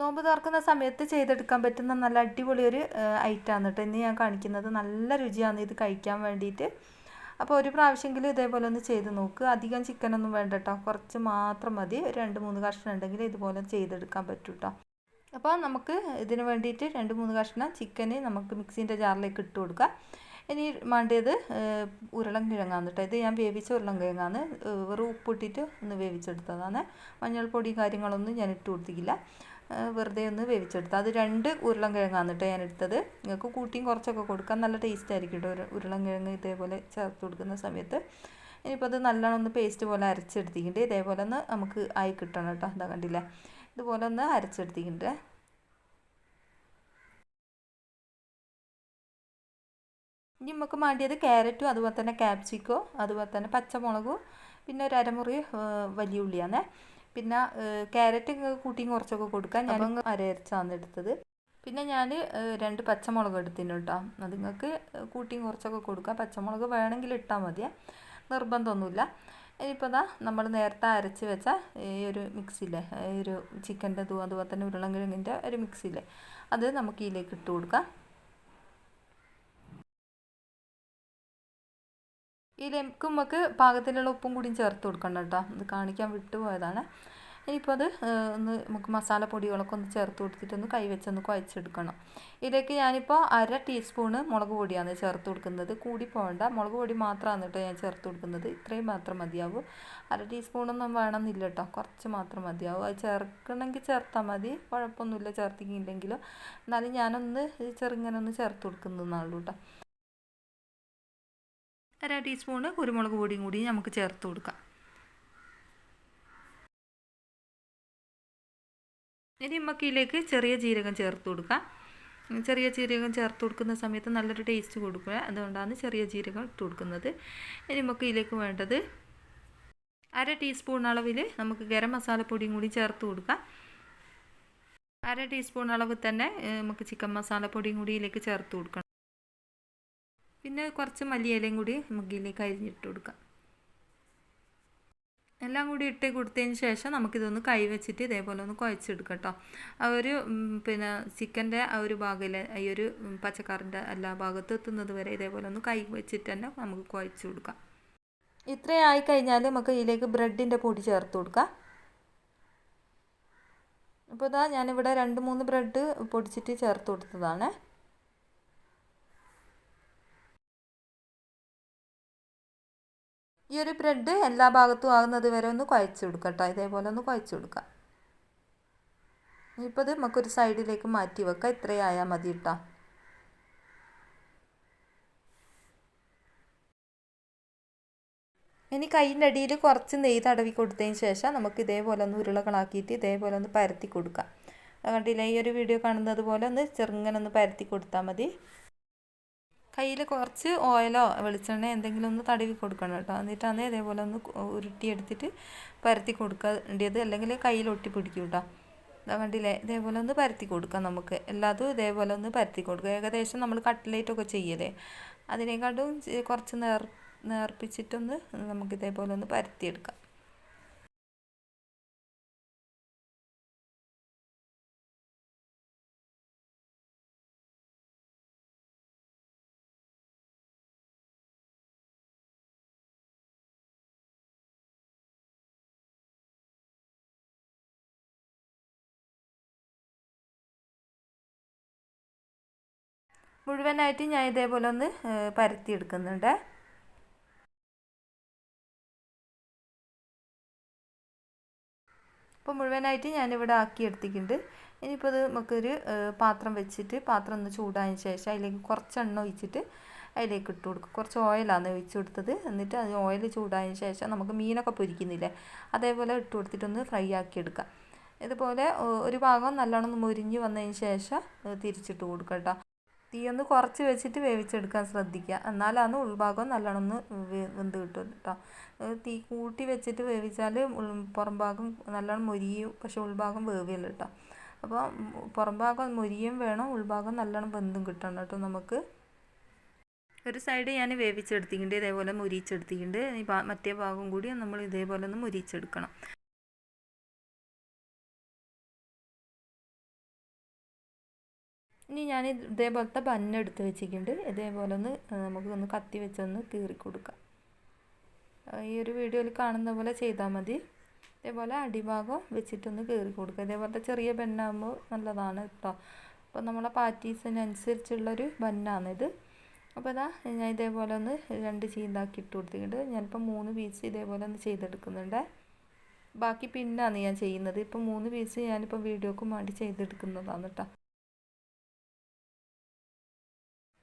നോമ്പ് തുറക്കുന്ന സമയത്ത് ചെയ്തെടുക്കാൻ പറ്റുന്ന നല്ല അടിപൊളി ഒരു ഐറ്റമാണ് കേട്ടോ. ഇന്ന് ഞാൻ കാണിക്കുന്നത് നല്ല രുചിയാണ് ഇത് കഴിക്കാൻ വേണ്ടിയിട്ട്. അപ്പോൾ ഒരു പ്രാവശ്യമെങ്കിലും ഇതേപോലെ ഒന്ന് ചെയ്ത് നോക്കുക അധികം ചിക്കനൊന്നും വേണ്ട കേട്ടോ. കുറച്ച് മാത്രം മതി. രണ്ട് മൂന്ന് കഷ്ണം ഉണ്ടെങ്കിൽ ഇതുപോലെ ചെയ്തെടുക്കാൻ പറ്റും കേട്ടോ. അപ്പോൾ നമുക്ക് ഇതിന് വേണ്ടിയിട്ട് രണ്ട് മൂന്ന് കഷ്ണം ചിക്കന് നമുക്ക് മിക്സീന്റെ ജാറിലേക്ക് ഇട്ട് കൊടുക്കാം ഇനി വേണ്ടത് ഉരുളൻ കിഴങ്ങാന്ന് കേട്ടോ. ഇത് ഞാൻ വേവിച്ച ഉരുളൻ കിഴങ്ങാന്ന് വെറും ഉപ്പിട്ടിട്ട് ഒന്ന് വേവിച്ചെടുത്തതാണ്. മഞ്ഞൾപ്പൊടി കാര്യങ്ങളൊന്നും ഞാൻ ഇട്ട് കൊടുത്തിട്ടില്ല. വെറുതെ ഒന്ന് വേവിച്ചെടുത്ത്. അത് രണ്ട് ഉരുളൻ കിഴങ്ങാണ് കേട്ടോ ഞാൻ എടുത്തത്. നിങ്ങൾക്ക് കൂട്ടിയും കുറച്ചൊക്കെ കൊടുക്കാൻ നല്ല ടേസ്റ്റ് ആയിരിക്കും കേട്ടോ ഉരുളൻ കിഴങ്ങ് ഇതേപോലെ ചേർത്ത് കൊടുക്കുന്ന സമയത്ത്. ഇനിയിപ്പോൾ അത് നല്ലോണം ഒന്ന് പേസ്റ്റ് പോലെ അരച്ചെടുത്തിട്ടുണ്ട്. ഇതേപോലെ ഒന്ന് നമുക്ക് ആയി കിട്ടണം കേട്ടോ എന്താ കണ്ടില്ലേ? ഇതുപോലെ ഒന്ന് അരച്ചെടുത്തിട്ടുണ്ട്. ഇനി നമുക്ക് വേണ്ടിയത് ക്യാരറ്റും അതുപോലെ തന്നെ ക്യാപ്സിക്കോ അതുപോലെ തന്നെ പച്ചമുളകും പിന്നെ ഒരു അരമുറി വലിയ ഉള്ളിയാണ് പിന്നെ ക്യാരറ്റ് കൂട്ടിയും കുറച്ചൊക്കെ കൊടുക്കാം. ഞാൻ അരയരച്ചാണ് എടുത്തത്. പിന്നെ ഞാൻ രണ്ട് പച്ചമുളക് എടുത്തിന് കേട്ടോ. അത് നിങ്ങൾക്ക് കൂട്ടിയും കുറച്ചൊക്കെ കൊടുക്കാം. പച്ചമുളക് വേണമെങ്കിൽ ഇട്ടാൽ മതിയേ. നിർബന്ധമൊന്നുമില്ല. ഇനിയിപ്പോൾ ഇതാ നമ്മൾ നേരത്തെ അരച്ച് വെച്ച ഈ ഒരു മിക്സിയില്ലേ ഈ ഒരു ചിക്കന്റെ അതുപോലെ തന്നെ ഉരുളൻകിഴങ്ങിന്റെ ഒരു മിക്സിയില്ലേ അത് നമുക്ക് ഇതിലേക്ക് ഇട്ട് കൊടുക്കാം. ഇതിലേക്ക് നമുക്ക് പാകത്തിലുള്ള ഉപ്പും കൂടിയും ചേർത്ത് കൊടുക്കണം കേട്ടോ. ഇത് കാണിക്കാൻ വിട്ടുപോയതാണ് ഇനിയിപ്പോൾ അത് ഒന്ന് നമുക്ക് മസാല പൊടികളൊക്കെ ഒന്ന് ചേർത്ത് കൊടുത്തിട്ടൊന്ന് കൈവച്ചൊന്ന് കുഴച്ചെടുക്കണം. ഇതിലേക്ക് ഞാനിപ്പോൾ അര ടീസ്പൂണ് മുളക് പൊടിയാണ് ചേർത്ത് കൊടുക്കുന്നത്. കൂടി പോകണ്ട. മുളക് പൊടി മാത്രമാണ് കേട്ടോ ഞാൻ ചേർത്ത് കൊടുക്കുന്നത്. ഇത്രയും മാത്രം മതിയാവും. അര ടീസ്പൂണൊന്നും വേണമെന്നില്ല കേട്ടോ. കുറച്ച് മാത്രം മതിയാവും. അത് ചേർക്കണമെങ്കിൽ ചേർത്താൽ മതി. കുഴപ്പമൊന്നുമില്ല ചേർത്തിക്കില്ലെങ്കിലും എന്നാലും ഞാനൊന്ന് ചെറുങ്ങനെ ഒന്ന് ചേർത്ത് കൊടുക്കുന്നതെന്നുള്ളൂ കേട്ടോ. അര ടീസ്പൂണ് കുരുമുളക് പൊടിയും കൂടി നമുക്ക് ചേർത്ത് കൊടുക്കാം. ഇനി നമുക്ക് ചെറിയ ജീരകം ചേർത്ത് കൊടുക്കാം. ചെറിയ ജീരകം ചേർത്ത് കൊടുക്കുന്ന സമയത്ത് നല്ലൊരു ടേസ്റ്റ് കൊടുക്കുക. അതുകൊണ്ടാണ് ചെറിയ ജീരകം ഇട്ട് കൊടുക്കുന്നത്. ഇനി നമുക്ക് ഇതിലേക്ക് വേണ്ടത് അര ടീസ്പൂൺ അളവിൽ നമുക്ക് ഗരം മസാലപ്പൊടിയും കൂടി ചേർത്ത് കൊടുക്കാം. അര ടീസ്പൂൺ അളവ് തന്നെ നമുക്ക് ചിക്കൻ മസാലപ്പൊടിയും കൂടി ഇതിലേക്ക് ചേർത്ത് കൊടുക്കണം. പിന്നെ കുറച്ച് മല്ലിയിലയും കൂടി നമുക്ക് ഇതിലേക്ക് അരിഞ്ഞിട്ട് കൊടുക്കാം. എല്ലാം കൂടി ഇട്ട് കൊടുത്തതിന് ശേഷം നമുക്കിതൊന്ന് കൈ വെച്ചിട്ട് ഇതേപോലെ ഒന്ന് കുഴച്ചെടുക്കാം കേട്ടോ. ആ ഒരു പിന്നെ ചിക്കന്റെ ആ ഒരു ഭാഗത്തിൽ ഈ ഒരു പച്ചക്കറിന്റെ എല്ലാ ഭാഗത്തും എത്തുന്നത് വരെ ഇതേപോലെ ഒന്ന് കൈ വെച്ചിട്ട് തന്നെ നമുക്ക് കുഴച്ച് കൊടുക്കാം. ഇത്രയായി കഴിഞ്ഞാൽ നമുക്ക് ഇതിലേക്ക് ബ്രെഡിന്റെ പൊടി ചേർത്ത് കൊടുക്കാം. അപ്പോൾ ഇതാ ഞാനിവിടെ രണ്ട് മൂന്ന് ബ്രെഡ് പൊടിച്ചിട്ട് ചേർത്ത് കൊടുത്തതാണ്. ഈ ഒരു ബ്രെഡ് എല്ലാ ഭാഗത്തും ആകുന്നത് വരെ ഒന്ന് കുഴച്ച് കൊടുക്കുക കേട്ടോ ഇതേപോലെ ഒന്ന് കുഴച്ച് കൊടുക്കാം. ഇപ്പോൾ ഇത് നമുക്കൊരു സൈഡിലേക്ക് മാറ്റി വെക്കാം. ഇത്രയായാൽ മതി കേട്ടോ ഇനി കൈയിന്റെ അടിയിൽ കുറച്ച് നെയ്യ് തടവി കൊടുത്തതിന് ശേഷം നമുക്ക് ഇതേപോലെ ഒന്ന് ഉരുളകളാക്കിയിട്ട് ഇതേപോലെ ഒന്ന് പരത്തി കൊടുക്കാം. കണ്ടില്ല ഈ ഒരു വീഡിയോ കാണുന്നത് പോലെ ഒന്ന് ചെറുങ്ങനെ ഒന്ന് പരത്തി കൊടുത്താൽ മതി. കയ്യിൽ കുറച്ച് ഓയിലോ വെളിച്ചെണ്ണ എന്തെങ്കിലും ഒന്ന് തടവി കൊടുക്കണം കേട്ടോ. എന്നിട്ടാണ് ഇതേപോലെ ഒന്ന് ഉരുട്ടിയെടുത്തിട്ട് പരത്തി കൊടുക്കേണ്ടത് അല്ലെങ്കിൽ കയ്യിൽ ഒട്ടി പിടിക്കും കേട്ടോ. കണ്ടില്ലേ? ഇതേപോലെ ഒന്ന് പരത്തി കൊടുക്കാം നമുക്ക്. എല്ലാതും ഇതേപോലെ ഒന്ന് പരത്തി കൊടുക്കുക. ഏകദേശം നമ്മൾ കട്ട്ലേറ്റൊക്കെ ചെയ്യലേ അതിനേക്കാട്ടും കുറച്ച് നേർ നേർപ്പിച്ചിട്ടൊന്ന് നമുക്ക് ഇതേപോലെ ഒന്ന് പരത്തിയെടുക്കാം. മുഴുവനായിട്ട് ഞാൻ ഇതേപോലെ ഒന്ന് പരത്തിയെടുക്കുന്നുണ്ട്. അപ്പോൾ മുഴുവനായിട്ട് ഞാനിവിടെ ആക്കി എടുത്തിട്ടുണ്ട് ഇനിയിപ്പോൾ ഇത് നമുക്കൊരു പാത്രം വെച്ചിട്ട് പാത്രം ഒന്ന് ചൂടായതിന് ശേഷം അതിലേക്ക് കുറച്ച് എണ്ണ ഒഴിച്ചിട്ട് അതിലേക്ക് ഇട്ട് കൊടുക്കും. കുറച്ച് ഓയിലാണ് ഒഴിച്ചു കൊടുത്തത്. എന്നിട്ട് അത് ഓയിൽ ചൂടായതിന് ശേഷം നമുക്ക് മീനൊക്കെ പൊരിക്കുന്നില്ലേ അതേപോലെ ഇട്ട് കൊടുത്തിട്ടൊന്ന് ഫ്രൈ ആക്കി എടുക്കാം. ഇതുപോലെ ഒരു ഭാഗം നല്ലോണം മുരിഞ്ഞ് വന്നതിന് ശേഷം തിരിച്ചിട്ട് കൊടുക്കാം കേട്ടോ. തീ ഒന്ന് കുറച്ച് വെച്ചിട്ട് വേവിച്ചെടുക്കാൻ ശ്രദ്ധിക്കുക. എന്നാലാണ് ഉൾഭാഗം നല്ലോണം ഒന്ന് വെന്ത് കിട്ടും കേട്ടോ. തീ കൂട്ടി വെച്ചിട്ട് വേവിച്ചാൽ പുറം ഭാഗം നല്ലോണം മൊരിയും പക്ഷെ ഉൾഭാഗം വേവില്ല കേട്ടോ. അപ്പോൾ പുറം ഭാഗം മൊരിയും വേണം ഉൾഭാഗം നല്ലോണം വെന്തും കിട്ടണം കേട്ടോ നമുക്ക്. ഒരു സൈഡ് ഞാൻ വേവിച്ചെടുത്തിട്ടുണ്ട് ഇതേപോലെ മുരിച്ചെടുത്തിട്ടുണ്ട്. മറ്റേ ഭാഗം കൂടി നമ്മൾ ഇതേപോലെ ഒന്ന് മുരിച്ചെടുക്കണം. ഇനി ഞാൻ ഇതേപോലത്തെ ബന്നെടുത്ത് വെച്ചിട്ടുണ്ട്. ഇതേപോലെ ഒന്ന് നമുക്ക് ഒന്ന് കത്തി വെച്ചൊന്ന് കീറി കൊടുക്കാം. ഈ ഒരു വീഡിയോയിൽ കാണുന്ന പോലെ ചെയ്താൽ മതി. ഇതേപോലെ അടിഭാഗം വെച്ചിട്ടൊന്ന് കീറി കൊടുക്കുക. ഇതേപോലത്തെ ചെറിയ ബന്നാകുമ്പോൾ നല്ലതാണ് കേട്ടോ. അപ്പോൾ നമ്മളെ പാറ്റീസിനനുസരിച്ചുള്ളൊരു ബന്നാണിത് അപ്പോൾ ഇതാ ഞാൻ ഇതേപോലെ ഒന്ന് രണ്ട് ചീന്താക്കി ഇട്ട് കൊടുത്തിട്ടുണ്ട്. ഞാനിപ്പോൾ മൂന്ന് പീസ് ഇതേപോലെ ഒന്ന് ചെയ്തെടുക്കുന്നുണ്ട്. ബാക്കി പിന്നാണ് ഞാൻ ചെയ്യുന്നത്. ഇപ്പോൾ മൂന്ന് പീസ് ഞാനിപ്പോൾ വീഡിയോക്ക് വേണ്ടി ചെയ്തെടുക്കുന്നതാണ് കേട്ടോ.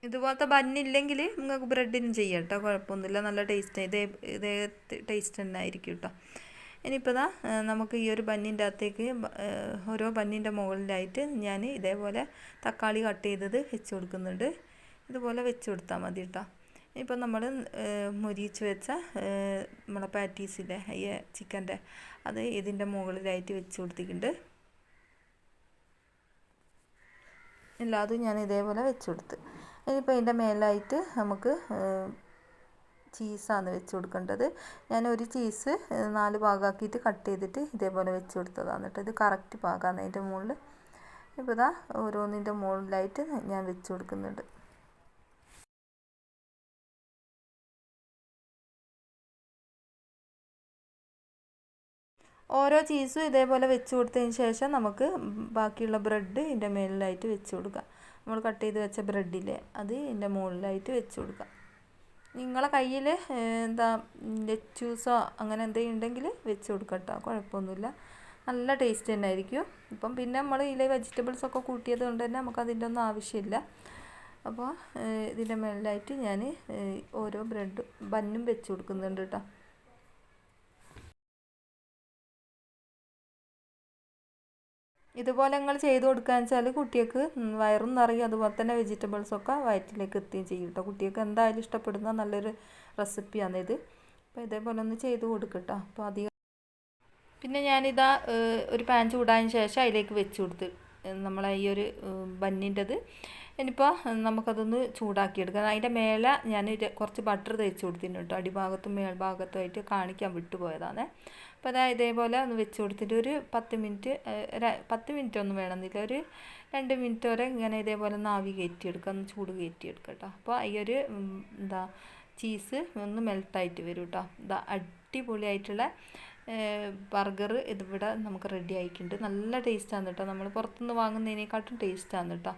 ഇതുപോലത്തെ ബന്നില്ലെങ്കിൽ നിങ്ങൾക്ക് ബ്രെഡിനും ചെയ്യാം കേട്ടോ കുഴപ്പമൊന്നുമില്ല. നല്ല ടേസ്റ്റ് ഇതേ ഇതേ ടേസ്റ്റ് തന്നെ ആയിരിക്കും കേട്ടോ ഇനിയിപ്പോൾ ഇതാ നമുക്ക് ഈ ഒരു ബന്നിന്റെ അകത്തേക്ക് ഓരോ ബന്നിന്റെ മുകളിലായിട്ട് ഞാൻ ഇതേപോലെ തക്കാളി കട്ട് ചെയ്തത് വെച്ച് കൊടുക്കുന്നുണ്ട്. ഇതുപോലെ വെച്ച് കൊടുത്താൽ മതി കേട്ടോ ഇപ്പം നമ്മൾ മുരിച്ച് വെച്ച നമ്മളെ പാറ്റീസിലെ ഈ ചിക്കന്റെ അത് ഇതിന്റെ മുകളിലായിട്ട് വെച്ച് കൊടുത്തിട്ടുണ്ട്. എല്ലാതും ഞാൻ ഇതേപോലെ വെച്ച് കൊടുത്ത്. ഇനിയിപ്പോൾ ഇതിന്റെ മേലായിട്ട് നമുക്ക് ചീസാണ് വെച്ച് കൊടുക്കേണ്ടത്. ഞാൻ ഒരു ചീസ് നാല് ഭാഗമാക്കിയിട്ട് കട്ട് ചെയ്തിട്ട് ഇതേപോലെ വെച്ച് കൊടുത്തതാണ് കേട്ടോ. ഇത് കറക്റ്റ് പാകമാണ് അതിന്റെ മുകളിൽ ഇപ്പോൾ ഇതാ ഓരോന്നിന്റെ മുകളിലായിട്ട് ഞാൻ വെച്ച് കൊടുക്കുന്നുണ്ട്. ഓരോ ചീസും ഇതേപോലെ വെച്ച് കൊടുത്തതിന് ശേഷം നമുക്ക് ബാക്കിയുള്ള ബ്രെഡ് ഇതിന്റെ മേലിലായിട്ട് വെച്ച് കൊടുക്കാം. നമ്മൾ കട്ട് ചെയ്ത് വെച്ച ബ്രെഡില്ലേ അത് ഇതിന്റെ മുകളിലായിട്ട് വെച്ച് കൊടുക്കാം നിങ്ങളെ കയ്യിൽ എന്താ ലെച്ചൂസോ അങ്ങനെ എന്തെങ്കിലും ഉണ്ടെങ്കിൽ വെച്ച് കൊടുക്കാം കേട്ടോ. കുഴപ്പമൊന്നുമില്ല. നല്ല ടേസ്റ്റ് തന്നെ ആയിരിക്കും. ഇപ്പം പിന്നെ നമ്മൾ ഇതിലെ വെജിറ്റബിൾസ് ഒക്കെ കൂട്ടിയത് കൊണ്ട് തന്നെ നമുക്ക് അതിന്റെ ഒന്നും ആവശ്യമില്ല. അപ്പോൾ ഇതിന്റെ മേളിലായിട്ട് ഞാൻ ഓരോ ബ്രെഡ് ബന്നും വെച്ച് കൊടുക്കുന്നുണ്ട് കേട്ടോ. ഇതുപോലെ നിങ്ങൾ ചെയ്ത് കൊടുക്കുകയെന്ന് വെച്ചാൽ കുട്ടികൾക്ക് വയറും നിറയും അതുപോലെ തന്നെ വെജിറ്റബിൾസൊക്കെ വയറ്റിലേക്ക് എത്തുകയും ചെയ്യും കേട്ടോ. കുട്ടികൾക്ക് എന്തായാലും ഇഷ്ടപ്പെടുന്ന നല്ലൊരു റെസിപ്പിയാണ് ഇത്. അപ്പോൾ ഇതേപോലെ ഒന്ന് ചെയ്ത് കൊടുക്കട്ടോ അപ്പോൾ അധികം പിന്നെ ഞാനിതാ ഒരു പാൻ ചൂടായതിന് ശേഷം അതിലേക്ക് വെച്ച് കൊടുത്ത് നമ്മളെ ഈ ഒരു ബന്നിന്റെത്. ഇനിയിപ്പോൾ നമുക്കതൊന്ന് ചൂടാക്കിയെടുക്കാം. അതിന്റെ മേലെ ഞാൻ കുറച്ച് ബട്ടർ തേച്ച് കൊടുത്തിട്ടുണ്ട് കേട്ടോ. അടിഭാഗത്തും മേൽഭാഗത്തുമായിട്ട് കാണിക്കാൻ വിട്ടുപോയതാണ്. അപ്പോൾ അതാ ഇതേപോലെ ഒന്ന് വെച്ച് കൊടുത്തിട്ട് ഒരു പത്ത് മിനിറ്റ് പത്ത് മിനിറ്റ് ഒന്നും വേണമെന്നില്ല. ഒരു രണ്ട് മിനിറ്റ് വരെ ഇങ്ങനെ ഇതേപോലെ ആവി കയറ്റിയെടുക്കുക ഒന്ന് ചൂട് കയറ്റിയെടുക്കുക കേട്ടോ അപ്പോൾ ഈ ഒരു എന്താ ചീസ് ഒന്ന് മെൽട്ടായിട്ട് വരും കേട്ടോ ഇതാ അടിപൊളിയായിട്ടുള്ള ബർഗർ ഇതിവിടെ നമുക്ക് റെഡി ആയിട്ടുണ്ട്. നല്ല ടേസ്റ്റാണ് കേട്ടോ നമ്മൾ പുറത്തുനിന്ന് വാങ്ങുന്നതിനേക്കാട്ടും ടേസ്റ്റാണ് കേട്ടോ